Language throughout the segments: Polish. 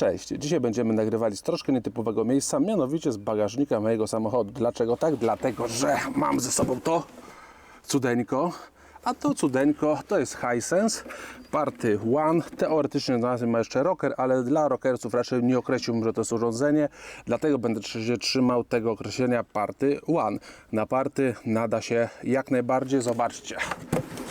Cześć, dzisiaj będziemy nagrywali z troszkę nietypowego miejsca, mianowicie z bagażnika mojego samochodu. Dlaczego tak? Dlatego, że mam ze sobą to cudeńko, a to cudeńko to jest Hisense Party One. Teoretycznie nazwę ma jeszcze rocker, ale dla rockerców raczej nie określiłbym, że to jest urządzenie, dlatego będę się trzymał tego określenia Party One. Na party nada się jak najbardziej, zobaczcie.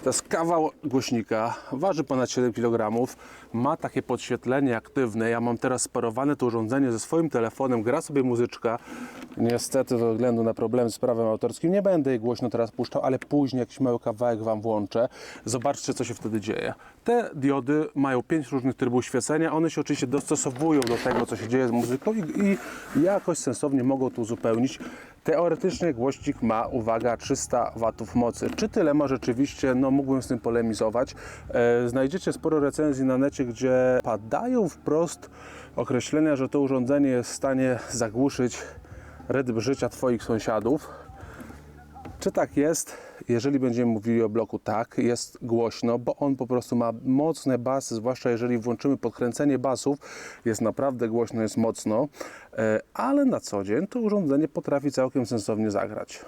To jest kawał głośnika, waży ponad 7 kg, ma takie podświetlenie aktywne. Ja mam teraz sparowane to urządzenie ze swoim telefonem, gra sobie muzyczka. Niestety ze względu na problemy z prawem autorskim nie będę jej głośno teraz puszczał, ale później jakiś mały kawałek Wam włączę. Zobaczcie co się wtedy dzieje. Te diody mają 5 różnych trybów świecenia, one się oczywiście dostosowują do tego co się dzieje z muzyką i, i jakoś sensownie mogą to uzupełnić. Teoretycznie głośnik ma, uwaga, 300 W mocy. Czy tyle ma rzeczywiście? No mógłbym z tym polemizować. E, znajdziecie sporo recenzji na necie, gdzie padają wprost określenia, że to urządzenie jest w stanie zagłuszyć rytm życia Twoich sąsiadów. Czy tak jest? Jeżeli będziemy mówili o bloku, tak, jest głośno, bo on po prostu ma mocne basy, zwłaszcza jeżeli włączymy podkręcenie basów, jest naprawdę głośno, jest mocno, e, ale na co dzień to urządzenie potrafi całkiem sensownie zagrać.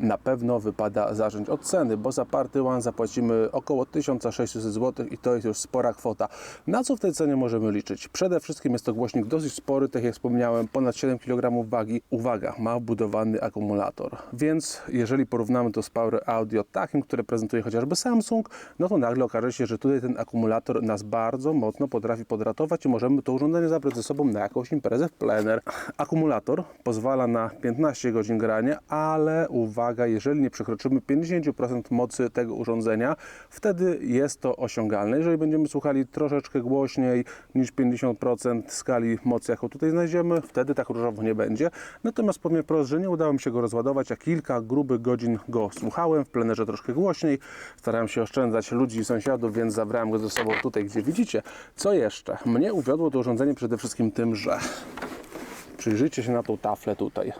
Na pewno wypada zacząć od ceny, bo za Party One zapłacimy około 1600 zł i to jest już spora kwota. Na co w tej cenie możemy liczyć? Przede wszystkim jest to głośnik dosyć spory, tak jak wspomniałem, ponad 7 kg wagi. Uwaga, ma wbudowany akumulator, więc jeżeli porównamy to z Power Audio takim, które prezentuje chociażby Samsung, no to nagle okaże się, że tutaj ten akumulator nas bardzo mocno potrafi podratować i możemy to urządzenie zabrać ze sobą na jakąś imprezę w plener. Akumulator pozwala na 15 godzin grania, ale uwaga, jeżeli nie przekroczymy 50% mocy tego urządzenia, wtedy jest to osiągalne. Jeżeli będziemy słuchali troszeczkę głośniej niż 50% skali mocy, jaką tutaj znajdziemy, wtedy tak różowo nie będzie. Natomiast powiem wprost, że nie udało mi się go rozładować, a kilka grubych godzin go słuchałem, w plenerze troszkę głośniej. Starałem się oszczędzać ludzi i sąsiadów, więc zabrałem go ze sobą tutaj, gdzie widzicie. Co jeszcze? Mnie uwiodło to urządzenie przede wszystkim tym, że przyjrzyjcie się na tą taflę tutaj.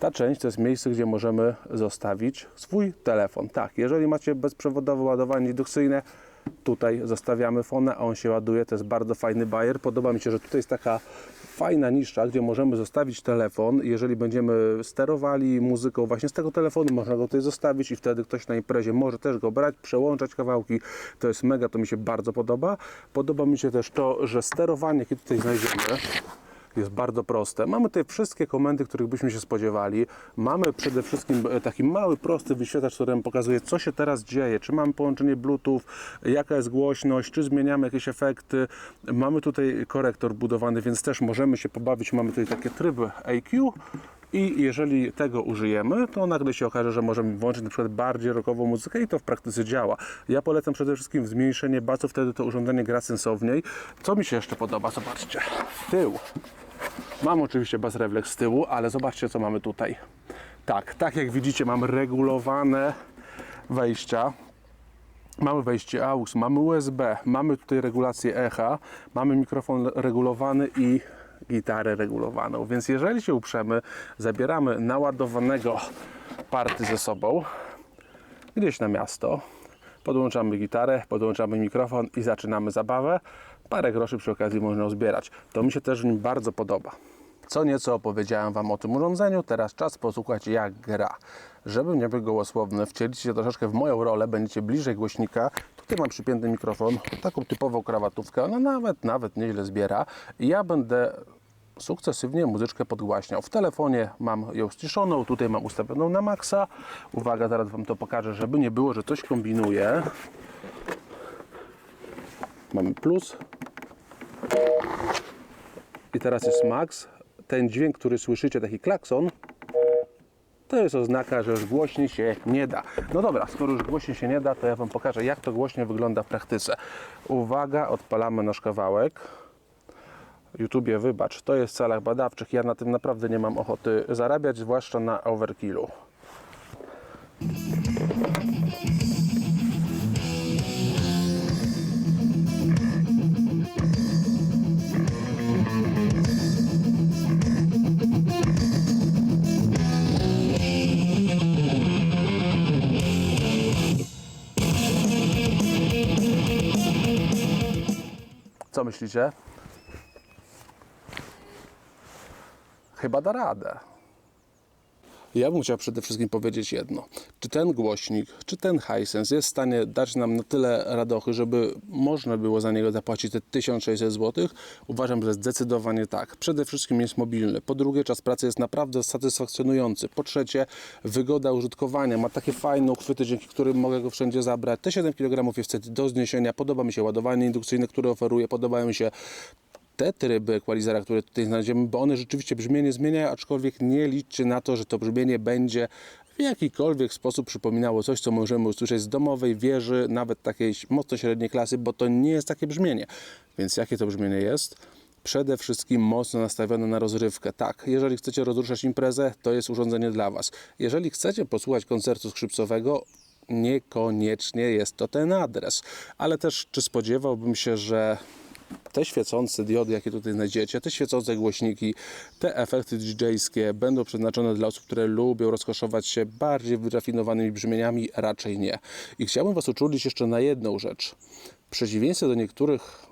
Ta część to jest miejsce, gdzie możemy zostawić swój telefon. Tak, jeżeli macie bezprzewodowe ładowanie indukcyjne, tutaj zostawiamy fona, a on się ładuje. To jest bardzo fajny bajer. Podoba mi się, że tutaj jest taka fajna nisza, gdzie możemy zostawić telefon. Jeżeli będziemy sterowali muzyką właśnie z tego telefonu, można go tutaj zostawić i wtedy ktoś na imprezie może też go brać, przełączać kawałki. To jest mega, to mi się bardzo podoba. Podoba mi się też to, że sterowanie, jakie tutaj znajdziemy, jest bardzo proste. Mamy tutaj wszystkie komendy, których byśmy się spodziewali. Mamy przede wszystkim e, taki mały, prosty wyświetlacz, który nam pokazuje, co się teraz dzieje. Czy mamy połączenie Bluetooth, jaka jest głośność, czy zmieniamy jakieś efekty. Mamy tutaj korektor budowany, więc też możemy się pobawić. Mamy tutaj takie tryby AQ. I jeżeli tego użyjemy, to nagle się okaże, że możemy włączyć na przykład bardziej rockową muzykę i to w praktyce działa. Ja polecam przede wszystkim zmniejszenie basu, wtedy to urządzenie gra sensowniej. Co mi się jeszcze podoba? Zobaczcie. Tył. Mam oczywiście bas reflex z tyłu, ale zobaczcie co mamy tutaj. Tak, tak jak widzicie mamy regulowane wejścia. Mamy wejście AUX, mamy USB, mamy tutaj regulację echa, mamy mikrofon regulowany i gitarę regulowaną. Więc jeżeli się uprzemy, zabieramy naładowanego party ze sobą gdzieś na miasto, podłączamy gitarę, podłączamy mikrofon i zaczynamy zabawę. Parę groszy przy okazji można uzbierać. To mi się też w nim bardzo podoba. Co nieco opowiedziałem Wam o tym urządzeniu, teraz czas posłuchać jak gra. Żeby nie być gołosłowny, wcielić się troszeczkę w moją rolę, będziecie bliżej głośnika. Tutaj mam przypięty mikrofon, taką typową krawatówkę, ona nawet, nawet nieźle zbiera. I ja będę sukcesywnie muzyczkę podgłaśniał. W telefonie mam ją ściszoną, tutaj mam ustawioną na maksa. Uwaga, zaraz Wam to pokażę, żeby nie było, że coś kombinuję. Mamy plus. I teraz jest max. Ten dźwięk, który słyszycie, taki klakson, to jest oznaka, że już głośniej się nie da. No dobra, skoro już głośniej się nie da, to ja Wam pokażę, jak to głośniej wygląda w praktyce. Uwaga, odpalamy nasz kawałek. YouTubie, wybacz, to jest w celach badawczych. Ja na tym naprawdę nie mam ochoty zarabiać, zwłaszcza na overkillu. myślicie? Chyba da radę. Ja bym chciał przede wszystkim powiedzieć jedno. Czy ten głośnik, czy ten Hisense jest w stanie dać nam na tyle radochy, żeby można było za niego zapłacić te 1600 zł? Uważam, że zdecydowanie tak. Przede wszystkim jest mobilny. Po drugie, czas pracy jest naprawdę satysfakcjonujący. Po trzecie, wygoda użytkowania. Ma takie fajne uchwyty, dzięki którym mogę go wszędzie zabrać. Te 7 kg jest do zniesienia. Podoba mi się ładowanie indukcyjne, które oferuje. Podobają mi się te tryby equalizera, które tutaj znajdziemy, bo one rzeczywiście brzmienie zmieniają, aczkolwiek nie liczcie na to, że to brzmienie będzie w jakikolwiek sposób przypominało coś, co możemy usłyszeć z domowej wieży, nawet takiej mocno średniej klasy, bo to nie jest takie brzmienie. Więc jakie to brzmienie jest? Przede wszystkim mocno nastawione na rozrywkę. Tak, jeżeli chcecie rozruszać imprezę, to jest urządzenie dla Was. Jeżeli chcecie posłuchać koncertu skrzypcowego, niekoniecznie jest to ten adres. Ale też, czy spodziewałbym się, że te świecące diody, jakie tutaj znajdziecie, te świecące głośniki, te efekty DJ-skie będą przeznaczone dla osób, które lubią rozkoszować się bardziej wyrafinowanymi brzmieniami? Raczej nie. I chciałbym Was uczulić jeszcze na jedną rzecz. W przeciwieństwie do niektórych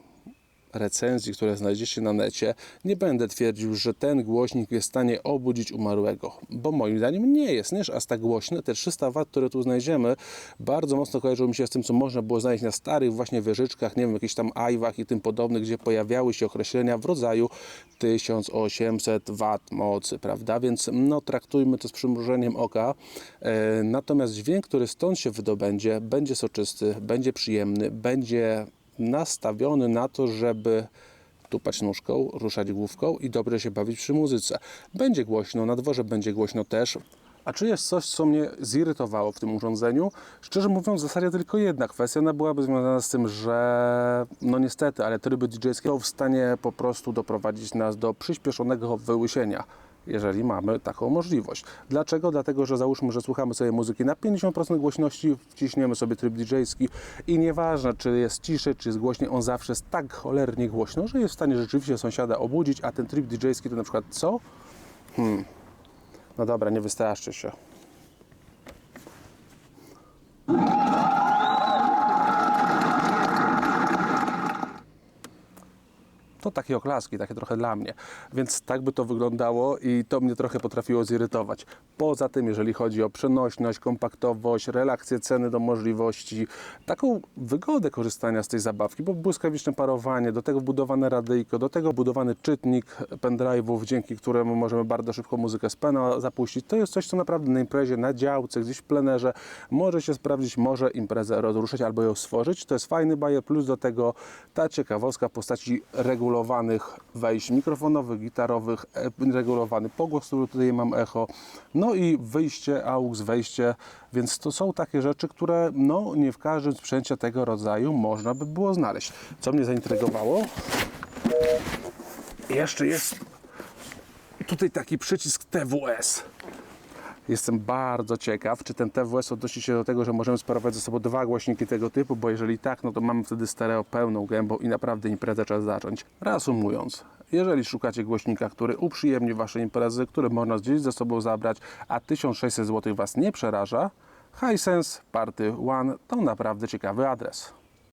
recenzji, które znajdziecie na necie, nie będę twierdził, że ten głośnik jest w stanie obudzić umarłego, bo moim zdaniem nie jest, nie aż tak głośny. Te 300 W, które tu znajdziemy, bardzo mocno kojarzą mi się z tym, co można było znaleźć na starych właśnie wieżyczkach, nie wiem, jakichś tam ajwach i tym podobnych, gdzie pojawiały się określenia w rodzaju 1800 W mocy, prawda? Więc no, traktujmy to z przymrużeniem oka. E, natomiast dźwięk, który stąd się wydobędzie, będzie soczysty, będzie przyjemny, będzie nastawiony na to, żeby tupać nóżką, ruszać główką i dobrze się bawić przy muzyce. Będzie głośno, na dworze będzie głośno też. A czy jest coś, co mnie zirytowało w tym urządzeniu? Szczerze mówiąc, w zasadzie tylko jedna kwestia. Ona byłaby związana z tym, że no niestety, ale tryby DJ-skie są w stanie po prostu doprowadzić nas do przyspieszonego wyłysienia jeżeli mamy taką możliwość. Dlaczego? Dlatego, że załóżmy, że słuchamy sobie muzyki na 50% głośności, wciśniemy sobie tryb DJ-ski i nieważne, czy jest ciszej, czy jest głośniej, on zawsze jest tak cholernie głośno, że jest w stanie rzeczywiście sąsiada obudzić, a ten tryb DJ-ski to na przykład co? Hmm. No dobra, nie wystraszcie się. To takie oklaski, takie trochę dla mnie. Więc tak by to wyglądało i to mnie trochę potrafiło zirytować. Poza tym, jeżeli chodzi o przenośność, kompaktowość, relację ceny do możliwości, taką wygodę korzystania z tej zabawki, bo błyskawiczne parowanie, do tego wbudowane radyjko, do tego wbudowany czytnik pendrive'ów, dzięki któremu możemy bardzo szybko muzykę z pena zapuścić. To jest coś, co naprawdę na imprezie, na działce, gdzieś w plenerze może się sprawdzić, może imprezę rozruszyć albo ją stworzyć. To jest fajny bajer, plus do tego ta ciekawostka w postaci regulowanych wejść mikrofonowych, gitarowych, e, regulowany pogłos, który tutaj mam echo, no i wyjście AUX, wejście, więc to są takie rzeczy, które no nie w każdym sprzęcie tego rodzaju można by było znaleźć. Co mnie zaintrygowało? Jeszcze jest tutaj taki przycisk TWS. Jestem bardzo ciekaw, czy ten TWS odnosi się do tego, że możemy sparować ze sobą dwa głośniki tego typu, bo jeżeli tak, no to mamy wtedy stereo pełną gębą i naprawdę imprezę trzeba zacząć. Reasumując, jeżeli szukacie głośnika, który uprzyjemni Wasze imprezy, który można gdzieś ze sobą zabrać, a 1600 zł Was nie przeraża, Hisense Party One to naprawdę ciekawy adres.